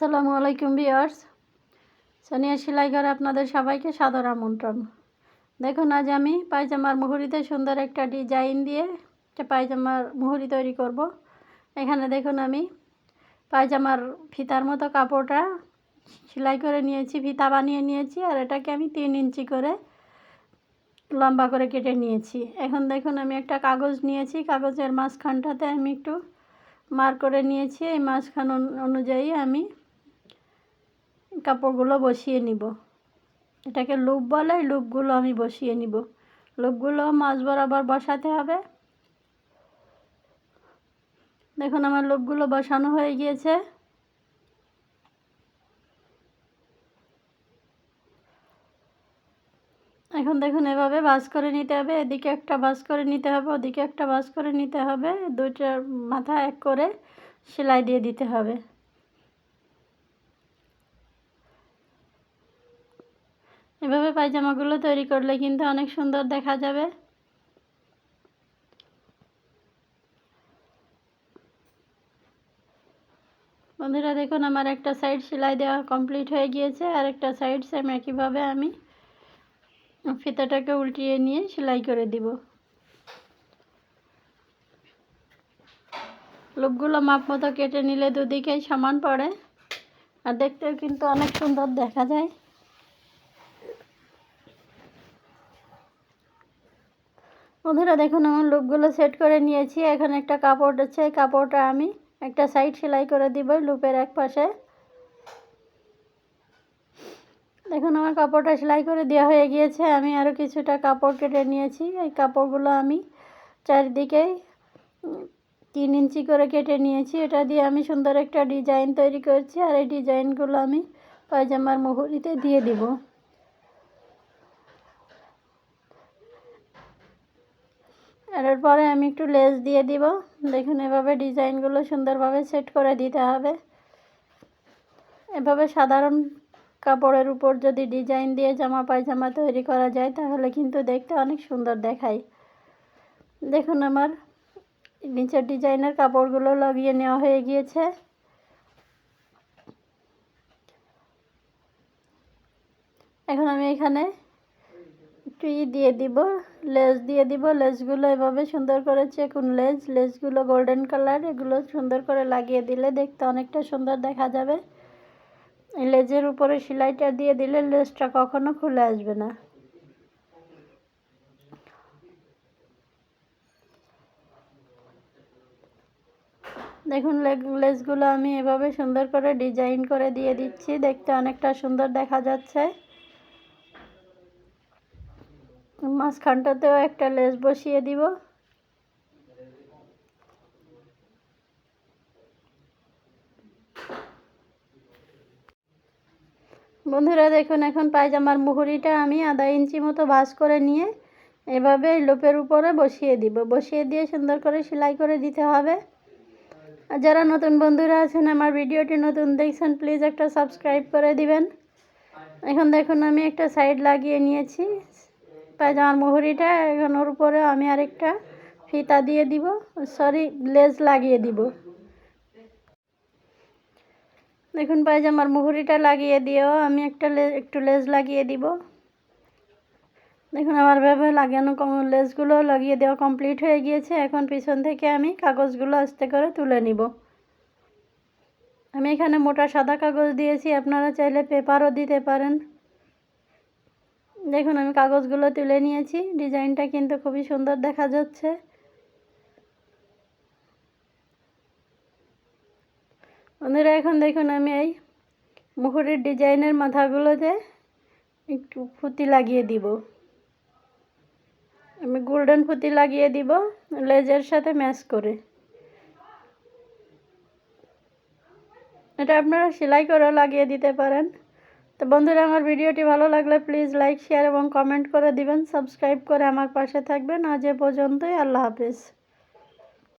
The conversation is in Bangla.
আসসালামু আলাইকুম বিয়ার্স সোনিয়া সেলাই ঘরে আপনাদের সবাইকে সাদর আমন্ত্রণ। দেখুন, আজ আমি পায়জামার মুহুরিতে সুন্দর একটা ডিজাইন দিয়ে একটা পায়জামার মুহুরি তৈরি করব। এখানে দেখুন, আমি পায়জামার ফিতার মতো কাপড়টা সেলাই করে নিয়েছি, ফিতা বানিয়ে নিয়েছি, আর এটাকে আমি তিন ইঞ্চি করে লম্বা করে কেটে নিয়েছি। এখন দেখুন, আমি একটা কাগজ নিয়েছি, কাগজের মাঝখানটাতে আমি একটু মার করে নিয়েছি। এই মাঝখান অনুযায়ী আমি কাপড়গুলো বসিয়ে নিব। এটাকে লুপ বলে লুপগুলো আমি বসিয়ে নিব। লুপগুলো মাছ বরাবর বসাতে হবে। দেখুন, আমার লুপগুলো বসানো হয়ে গিয়েছে। এখন দেখুন, এভাবে বাস করে নিতে হবে। এদিকে একটা বাস করে নিতে হবে, ওদিকে একটা বাস করে নিতে হবে। দুইটার মাথা এক করে সেলাই দিয়ে দিতে হবে। এভাবে পায়জামাগুলো তৈরি করলে কিন্তু অনেক সুন্দর দেখা যাবে। বন্ধুরা, দেখুন আমার একটা সাইড সেলাই দেওয়া কমপ্লিট হয়ে গিয়েছে, আর একটা সাইড সেম একইভাবে আমি ফিতাটাকে উল্টিয়ে নিয়ে সেলাই করে দিব। লোকগুলো মাপ মতো কেটে নিলে দুদিকেই সমান পড়ে, আর দেখতেও কিন্তু অনেক সুন্দর দেখা যায়। বন্ধুরা দেখুন, আমার লুপগুলো সেট করে নিয়েছি। এখন একটা কাপড় আছে, এই কাপড়টা আমি একটা সাইড সেলাই করে দিব লুপের এক পাশে। দেখুন, আমার কাপড়টা সেলাই করে দেওয়া হয়ে গিয়েছে। আমি আরও কিছুটা কাপড় কেটে নিয়েছি। এই কাপড়গুলো আমি চারিদিকেই তিন ইঞ্চি করে কেটে নিয়েছি। এটা দিয়ে আমি সুন্দর একটা ডিজাইন তৈরি করছি। আর এই ডিজাইনগুলো আমি পায়জামার মুহুরিতে দিয়ে দিব। এরপরে আমি একটু লেস দিয়ে দিব। দেখুন এভাবে ডিজাইনগুলো সুন্দরভাবে সেট করে দিতে হবে। এভাবে সাধারণ কাপড়ের উপর যদি ডিজাইন দিয়ে জামা পায়জামা তৈরি করা যায়, তাহলে কিন্তু দেখতে অনেক সুন্দর দেখায়। দেখুন আমার নিচের ডিজাইনের কাপড়গুলো লাগিয়ে নেওয়া হয়ে গিয়েছে। এখন আমি এখানে ই দিয়ে দিব লেজ দিয়ে দিব। লেসগুলো এভাবে সুন্দর করে চেকুন লেজ লেসগুলো গোল্ডেন কালার এগুলো সুন্দর করে লাগিয়ে দিলে দেখতে অনেকটা সুন্দর দেখা যাবে। লেজের উপরে সেলাইটা দিয়ে দিলে লেজটা কখনো খুলে আসবে না। দেখুন লেসগুলো আমি এভাবে সুন্দর করে ডিজাইন করে দিয়ে দিচ্ছি। দেখতে অনেকটা সুন্দর দেখা যাচ্ছে। মাঝখানটাতেও একটা লেস বসিয়ে দিব। বন্ধুরা, দেখুন, এখন পায়জামার মুহুরিটা আমি আধা ইঞ্চি মতো ভাজ করে নিয়ে এভাবে লোপের উপরে বসিয়ে দিব। বসিয়ে দিয়ে সুন্দর করে সেলাই করে দিতে হবে। আর যারা নতুন বন্ধুরা আছেন, আমার ভিডিওটি নতুন দেখছেন, প্লিজ একটা সাবস্ক্রাইব করে দিবেন। এখন দেখুন, আমি একটা সাইড লাগিয়ে নিয়েছি। পায়জামার মুহুরিটা এখন ওর উপরে আমি আরেকটা ফিতা দিয়ে দিব সরি লেজ লাগিয়ে দিব। দেখুন পায়জামার মুহুরিটা লাগিয়ে দিয়েও আমি একটা একটু লেজ লাগিয়ে দিব। দেখুন, আমার ভাবে লাগানো লেসগুলো লাগিয়ে দেওয়া কমপ্লিট হয়ে গিয়েছে। এখন পিছন থেকে আমি কাগজগুলো আস্তে করে তুলে নিব। আমি এখানে মোটা সাদা কাগজ দিয়েছি, আপনারা চাইলে পেপারও দিতে পারেন। দেখুন, আমি কাগজগুলো তুলে নিয়েছি। ডিজাইনটা কিন্তু খুবই সুন্দর দেখা যাচ্ছে। বন্ধুরা, এখন দেখুন, আমি এই মুখুরের ডিজাইনের মাথাগুলোতে একটু ফুতি লাগিয়ে দিব। আমি গোল্ডেন ফুতি লাগিয়ে দিব, লেজের সাথে ম্যাচ করে। এটা আপনারা সেলাই করে লাগিয়ে দিতে পারেন। তো বন্ধুরা, আমার ভিডিওটি ভালো লাগলে প্লিজ লাইক শেয়ার এবং কমেন্ট করে দিবেন। সাবস্ক্রাইব করে আমার পাশে থাকবেন। আজ এ পর্যন্তই, আল্লাহ হাফিজ।